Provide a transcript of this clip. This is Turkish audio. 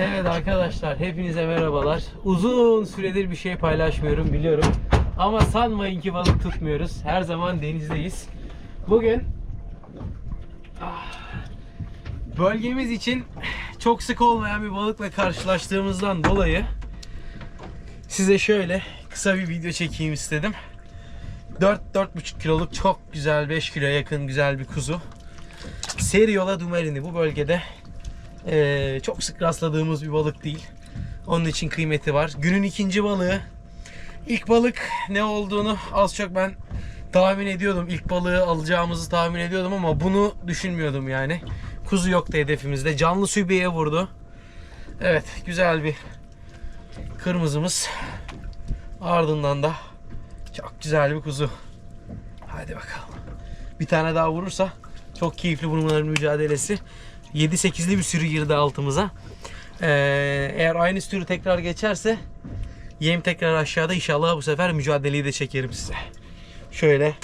Evet arkadaşlar hepinize merhabalar. Uzun süredir bir şey paylaşmıyorum biliyorum. Ama sanmayın ki balık tutmuyoruz. Her zaman denizdeyiz. Bugün ah, bölgemiz için çok sık olmayan bir balıkla karşılaştığımızdan dolayı size şöyle kısa bir video çekeyim istedim. 4-4,5 kiloluk çok güzel 5 kiloya yakın güzel bir kuzu. Seriola dumerini bu bölgede ee, çok sık rastladığımız bir balık değil. Onun için kıymeti var. Günün ikinci balığı. İlk balık ne olduğunu az çok ben tahmin ediyordum. İlk balığı alacağımızı tahmin ediyordum ama bunu düşünmüyordum yani. Kuzu yoktu hedefimizde. Canlı sübiyeye vurdu. Evet güzel bir kırmızımız. Ardından da çok güzel bir kuzu. Hadi bakalım. Bir tane daha vurursa çok keyifli bunların mücadelesi. 7-8'li bir sürü girdi altımıza. Ee, eğer aynı sürü tekrar geçerse yem tekrar aşağıda inşallah bu sefer mücadeleyi de çekerim size. Şöyle